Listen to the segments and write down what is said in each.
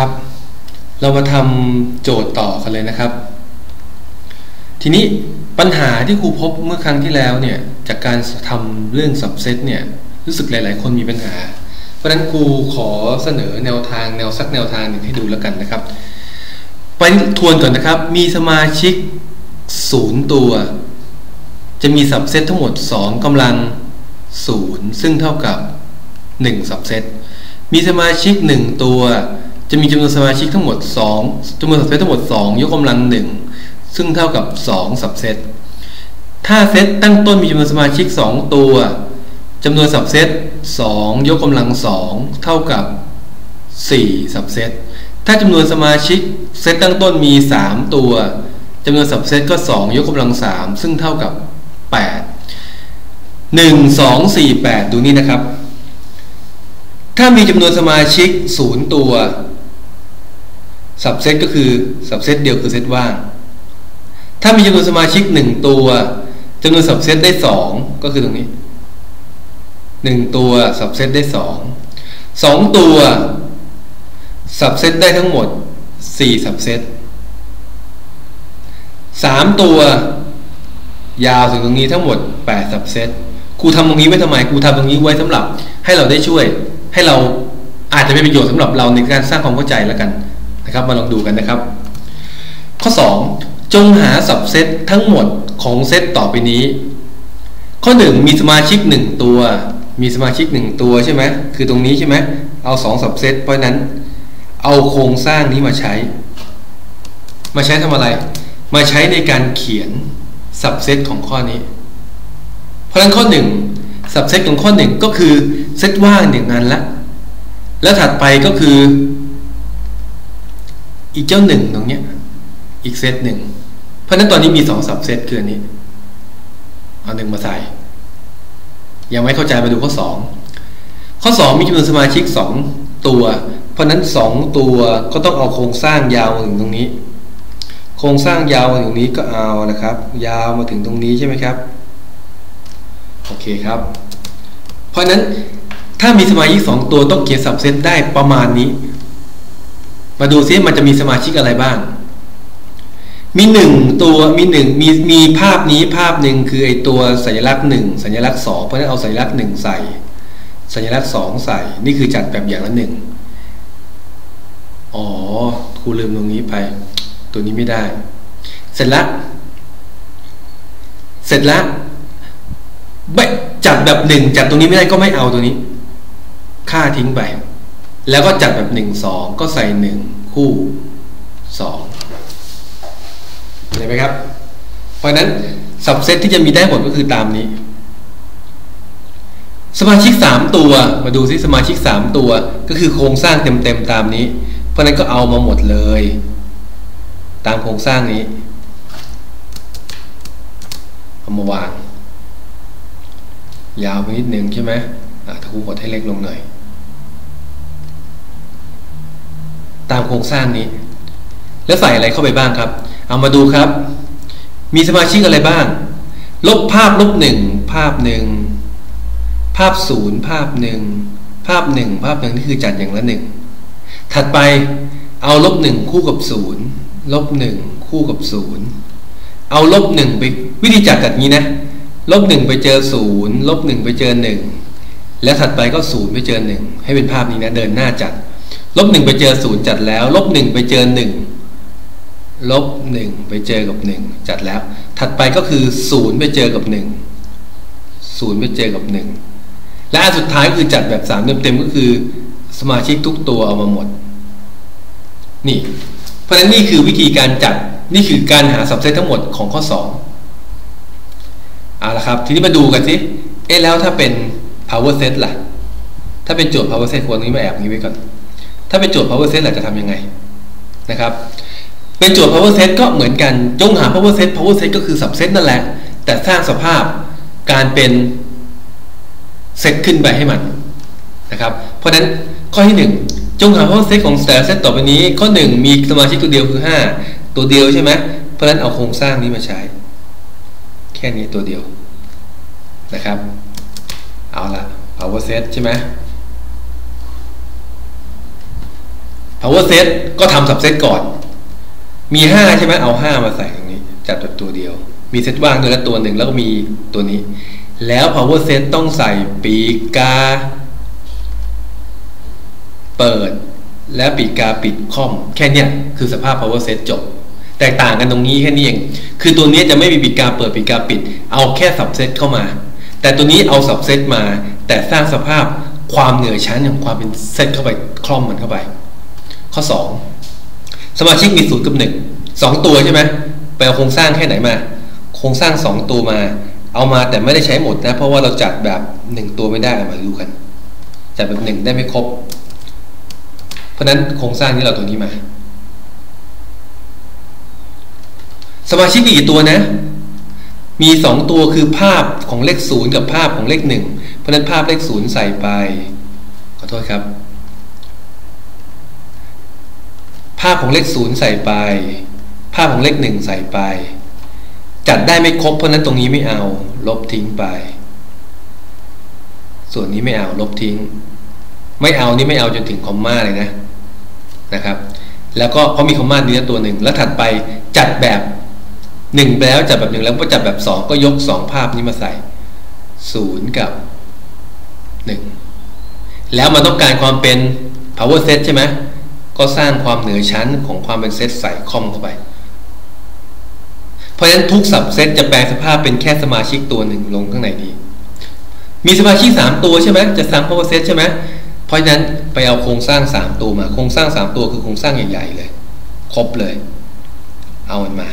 ครับ เรามาทำโจทย์ต่อกันเลยนะครับ ทีนี้ปัญหาที่ครูพบเมื่อครั้งที่แล้วเนี่ยจากการทำเรื่องสับเซตเนี่ยรู้สึกหลาย ๆ คนมีปัญหา เพราะนั้นครูขอเสนอแนวทางแนวสักแนวทางหนึ่งให้ดูแล้วกันนะครับไปทวนก่อนนะครับ มีสมาชิกศูนย์ตัว จะมีสับเซตทั้งหมด 2กำลังศูนย์ซึ่งเท่ากับ1สับเซตมีสมาชิก 1 ตัว จะมีจำนวนสมาชิกทั้งหมด 2จำนวนสับเซตทั้งหมด 2 ยกกำลัง 1 ซึ่งเท่ากับ 2 สับเซต ถ้าเซตตั้งต้นมีจำนวนสมาชิก 2 ตัวจำนวนสับเซต 2 ยกกำลัง 2 เท่ากับ 4 สับเซต ถ้าจำนวนสมาชิกเซตตั้งต้นมี 3 ตัวจำนวนสับเซตก็ 2 ยกกำลัง 3 ซึ่งเท่ากับ 8 1 2 4 8 ดูนี่นะครับ ถ้ามีจำนวนสมาชิก 0 ตัว สับเซตก็คือสับเซตเดียวคือเซตว่าง ถ้ามีจำนวนสมาชิก1ตัวจำนวนสับเซตได้2ก็คือตรงนี้1ตัวสับเซตได้2 2ตัวสับเซตได้ทั้งหมด4สับเซต3ตัวยาวถึงตรงนี้ทั้งหมด8สับเซตครูทำตรงนี้ไว้ทำไมครูทำตรงนี้ไว้สำหรับ ให้เราได้ช่วย ให้เราอาจจะเป็นประโยชน์สำหรับเราในการสร้างความเข้าใจแล้วกัน นะครับมาลองดูกันนะครับ ข้อ 2 จงหาสับเซตทั้งหมดของเซตต่อไปนี้ ข้อ 1 มีสมาชิก 1 ตัว มีสมาชิก 1 ตัวใช่ไหมคือตรงนี้ใช่ไหมเอา2สับเซตเพราะนั้น เอาโครงสร้างนี้มาใช้ มาใช้ทำอะไร มาใช้ในการเขียนสับเซตของข้อนี้ เพราะฉะนั้นข้อ 1 สับเซตของข้อ 1 ก็คือเซตว่างหนึ่งอันละ แล้วถัดไปก็คือ อีกเจ้าหนึ่งตรงเนี้ย อีกเซตหนึ่ง เพราะฉะนั้นตอนนี้มีสองสับเซตคืออันนี้ เอาหนึ่งมาใส่ ยังไม่เข้าใจมาดูข้อสอง ข้อสองมีจำนวนสมาชิกสองตัว เพราะนั้นสองตัวก็ต้องเอาโครงสร้างยาวมาถึงตรงนี้ โครงสร้างยาวมาถึงนี้ก็เอานะครับ ยาวมาถึงตรงนี้ใช่ไหมครับ โอเคครับ เพราะนั้นถ้ามีสมาชิกสองตัวต้องเขียนสับเซตได้ประมาณนี้ มาดูซิมันจะมีสมาชิกอะไรบ้าง มีหนึ่งตัวมีหนึ่งมีมีภาพนี้ภาพหนึ่งคือไอตัวสัญลักษณ์หนึ่งสัญลักษณ์สองเพราะฉะนั้นเอาสัญลักษณ์หนึ่งใส่ สัญลักษณ์สองใส่ นี่คือจัดแบบอย่างละหนึ่งอ๋อครูลืมตรงนี้ไป ตัวนี้ไม่ได้ เสร็จละ เสร็จละไม่จัดแบบหนึ่งจัดตรงนี้ไม่ได้ก็ไม่เอาตัวนี้ ค่าทิ้งไป แล้วก็จัดแบบหนึ่งสองก็ใส่หนึ่งคู่สองเห็นไหมครับ เพราะนั้นสับเซตที่จะมีได้หมดก็คือตามนี้ สมาชิกสามตัวมาดูซิสมาชิกสามตัวก็คือโครงสร้างเต็มๆตามนี้ เพราะนั้นก็เอามาหมดเลย ตามโครงสร้างนี้เอามาวาง ยาวไปนิดนึงใช่ไหมถ้าครูกดให้เล็กลงหน่อย ตามโครงสร้างนี้ แล้วใส่อะไรเข้าไปบ้างครับ เอามาดูครับ มีสมาชิกอะไรบ้าง ลบภาพลบหนึ่งภาพหนึ่งภาพศูนย์ภาพหนึ่งภาพหนึ่งภาพหนึ่งนี่คือจัดอย่างละหนึ่งถัดไปเอาลบหนึ่งคู่กับศูนย์ลบหนึ่งคู่กับศูนย์เอาลบหนึ่งไปวิธีจัดแบบนี้นะลบหนึ่งไปเจอศูนย์ลบหนึ่งไปเจอหนึ่งแล้วถัดไปก็ศูนย์ไปเจอหนึ่งให้เป็นภาพนี้นะเดินหน้าจัด ลบหนึ่งไปเจอศูนย์จัดแล้ว ลบหนึ่งไปเจอหนึ่งลบหนึ่งไปเจอกับหนึ่งจัดแล้ว ถัดไปก็คือศูนย์ไปเจอกับหนึ่งศูนย์ไปเจอกับหนึ่งและอันสุดท้ายคือจัดแบบสามเต็มๆก็คือ สมาชิกทุกตัวเอามาหมด นี่ เพราะฉะนั้นนี่คือวิธีการจัดนี่คือการหาสับเซตทั้งหมดของข้อสองเอาละครับ ทีนี้มาดูกันสิเอ๊ะแล้วถ้าเป็น power set ล่ะ ถ้าเป็นโจทย์ power set ควรนี้มาแอบนี้ไว้ก่อนาเป็นโจทย์ power set ล่ะจะทำยังไงนะครับ เป็นโจทย์ power set ก็เหมือนกันจงหา power set power set ก็คือ subset นั่นแหละ แต่สร้างสภาพการเป็นเซตขึ้นไปให้มันนะครับ เพราะฉะนั้นข้อที่หนึ่งจงหา power set ของแต่ละเซตต่อไปนี้ ข้อหนึ่งมีสมาชิกตัวเดียวคือห้าตัวเดียวใช่ไหมเพราะฉะนั้นเอาโครงสร้างนี้มาใช้ แค่นี้ตัวเดียวนะครับ เอาละ power set ใช่ไหม power set ก็ทำ subset ก่อน มีห้าใช่ไหมเอาห้ามาใส่ตรงนี้ จัดตัวเดียว มีเซตว่างตัวละตัวหนึ่งแล้วก็มีตัวนี้ แล้ว power set ต้องใส่ปีกา เปิด และปีกาปิดคอม แค่นี้คือสภาพ power set จบ แตกต่างกันตรงนี้แค่นี้เอง คือตัวนี้จะไม่มีปีกาเปิดปีกาปิด เอาแค่ subset เข้ามา แต่ตัวนี้เอา subset มา แต่สร้างสภาพความเหนือชั้นของความเป็นเซตเข้าไปคล่อมมันเข้าไป ข้อ 2 สมาชิกมีศูนย์กับหนึ่งสองตัวใช่ไหมไปเอาโครงสร้างแค่ไหนมา โครงสร้างสองตัวมา เอามาแต่ไม่ได้ใช้หมดนะ เพราะว่าเราจัดแบบหนึ่งตัวไม่ได้มาดูกันจัดแบบหนึ่งได้ไม่ครบ เพราะนั้นโครงสร้างนี้เราตัวนี้มา สมาชิกมีกี่ตัวนะมีสองตัวคือภาพของเลขศูนย์กับภาพของเลขหนึ่งเพราะนั้นภาพเลขศูนย์ใส่ไป ขอโทษครับ ภาพของเลขศูนย์ใส่ไป ภาพของเลขหนึ่งใส่ไป จัดได้ไม่ครบเพราะนั้นตรงนี้ไม่เอา ลบทิ้งไป ส่วนนี้ไม่เอาลบทิ้ง ไม่เอานี่ไม่เอาจนถึงคอมมาเลยนะนะครับ แล้วก็เพราะมีคอมมานี้ตัวหนึ่งแล้วถัดไปจัดแบบหนึ่งแล้วจัดแบบหนึ่งแล้วก็จัดแบบสองก็ยกสองภาพนี้มาใส่ศูนย์กับหนึ่งแล้วมันต้องการความเป็น power set ใช่ไหม ก็สร้างความเหนือชั้นของความเป็นเซตใส่คอมเข้าไป เพราะฉะนั้นทุกสับเซตจะแปลสภาพเป็นแค่สมาชิกตัวหนึ่งลงข้างในนี้ มีสมาชิกสามตัวใช่ไหมจะสร้าง power set ใช่ไหมเพราะฉะนั้นไปเอาโครงสร้างสามตัวมา โครงสร้างสามตัวคือโครงสร้างใหญ่ๆเลย ครบเลย เอามันมา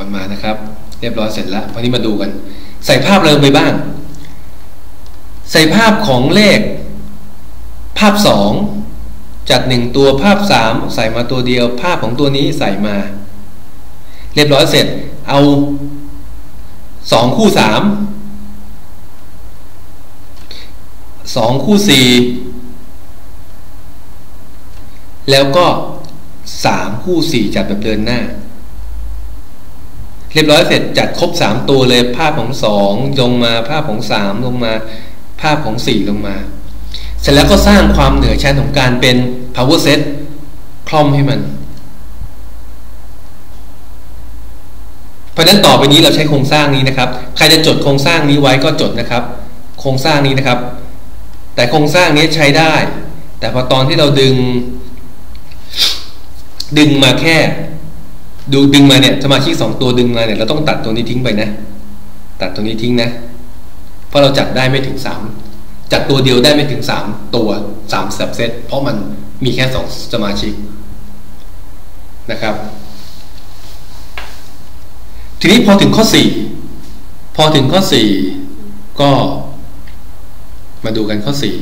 อน มานะครับ เรียบร้อยเสร็จแล้ววันนี้มาดูกัน ใส่ภาพเริงไปบ้าง ใส่ภาพของเลข ภาพสองจัดหนึ่งตัวภาพสามใส่มาตัวเดียว ภาพของตัวนี้ใส่มา เรียบร้อยเสร็จเอาสองคู่สามสองคู่สี่แล้วก็สามคู่สี่จัดแบบเดินหน้า เรียบร้อยเสร็จจัดครบสามตัวเลยภาพของสองลงมาภาพของสามลงมา ภาพของสี่ลงมา เสร็จแล้วก็สร้างความเหนือชั้นของการเป็น power set คล่อมให้มัน เพราะนั้นต่อไปนี้เราใช้โครงสร้างนี้นะครับ ใครจะจดโครงสร้างนี้ไว้ก็จดนะครับ โครงสร้างนี้นะครับ แต่โครงสร้างนี้ใช้ได้ แต่พอตอนที่เราดึง ดึงมาแค่ ดูดึงมาเนี่ยสมาชิกสองตัวดึงมาเนี่ยเราต้องตัดตัวนี้ทิ้งไปนะ ตัดตัวนี้ทิ้งนะ เพราะเราจัดได้ไม่ถึงสามจัดตัวเดียวได้ไม่ถึงสามตัวสามสับเซตเพราะมันมีแค่สองสมาชิกนะครับ ทีนี้พอถึงข้อสี่พอถึงข้อสี่ก็มาดูกันข้อสี่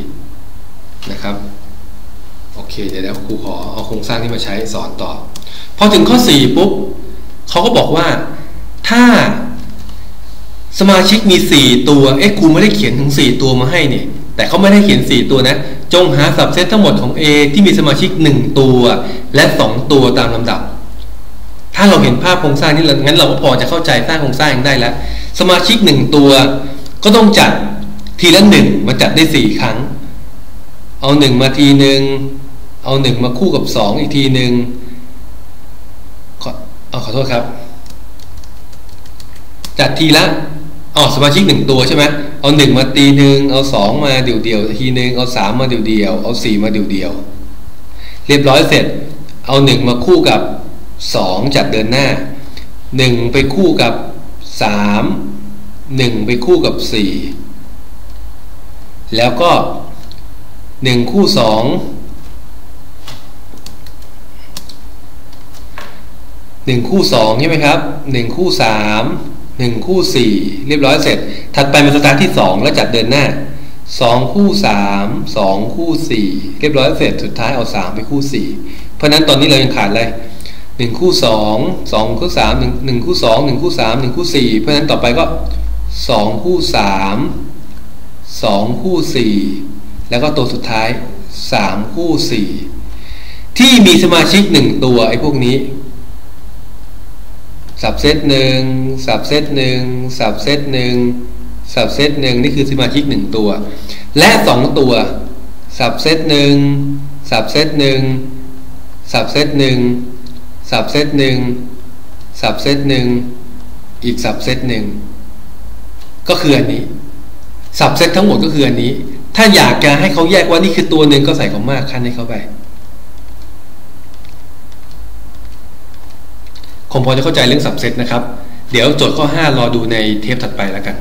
นะครับ โอเค เดี๋ยวครูขอเอาโครงสร้างที่มาใช้สอนต่อ พอถึงข้อ 4 ปุ๊บเขาก็บอกว่าถ้าสมาชิกมี 4 ตัวเอ๊ะครูไม่ได้เขียนถึง 4 ตัวมาให้เนี่ย แต่เขาไม่ได้เขียน 4 ตัวนะ จงหาสับเซตทั้งหมดของ A ที่มีสมาชิก 1 ตัว และ 2 ตัวตามลำดับ ถ้าเราเห็นภาพโครงสร้างนี้งั้นเราก็พอจะเข้าใจสร้างโครงสร้างได้แล้ว สมาชิก 1 ตัว ก็ต้องจัดทีละหนึ่งมาจัดได้ 4 ครั้ง เอาหนึ่งมาทีหนึ่งเอาหนึ่งมาคู่กับ 2 อีกทีหนึ่ง เอาขอโทษครับ จัดทีละอ๋อสมาชิกหนึ่งตัวใช่ไหมเอาหนึ่งมาตีหนึ่งเอาสองมาเดี่ยวเดียวทีหนึ่งเอาสามมาเดี่ยวเดียวเอาสี่มาเดี่ยวเดียวเรียบร้อยเสร็จ เอาหนึ่งมาคู่กับสองจัดเดินหน้าหนึ่งไปคู่กับสามหนึ่งไปคู่กับสี่แล้วก็หนึ่งคู่สอง หนึ่งคู่สองใช่ไหมครับหนึ่งคู่สามหนึ่งคู่สี่เรียบร้อยเสร็จ ถัดไปเป็นสตาร์ทที่สองแล้วจัดเดินหน้าสองคู่สามสองคู่สี่เรียบร้อยเสร็จสุดท้ายเอาสามไปคู่สี่เพราะนั้นตอนนี้เรายังขาดเลยหนึ่งคู่สองสองคู่สามหนึ่งคู่สองหนึ่งคู่สามหนึ่งคู่สี่เพราะนั้นต่อไปก็สองคู่สามสองคู่สี่แล้วก็ตัวสุดท้ายสามคู่สี่ที่มีสมาชิกหนึ่งตัวไอ้พวกนี้ สับเซตหนึ่งสับเซตหนึ่งสับเซตหนึ่งสับเซตหนึ่งนี่คือสมาชิกหนึ่งตัว และสองตัวสับเซตหนึ่งสับเซตหนึ่งสับเซตหนึ่งสับเซตหนึ่งสับเซตหนึ่งอีกสับเซตหนึ่งก็คืออันนี้สับเซตทั้งหมดก็คืออันนี้ ถ้าอยากจะให้เขาแยกว่านี่คือตัวหนึ่งก็ใส่ของมากขั้นให้เขาไป คงพอจะเข้าใจเรื่องสับเซตนะครับ เดี๋ยวโจทย์ข้อ 5 รอดูในเทปถัดไปแล้วกัน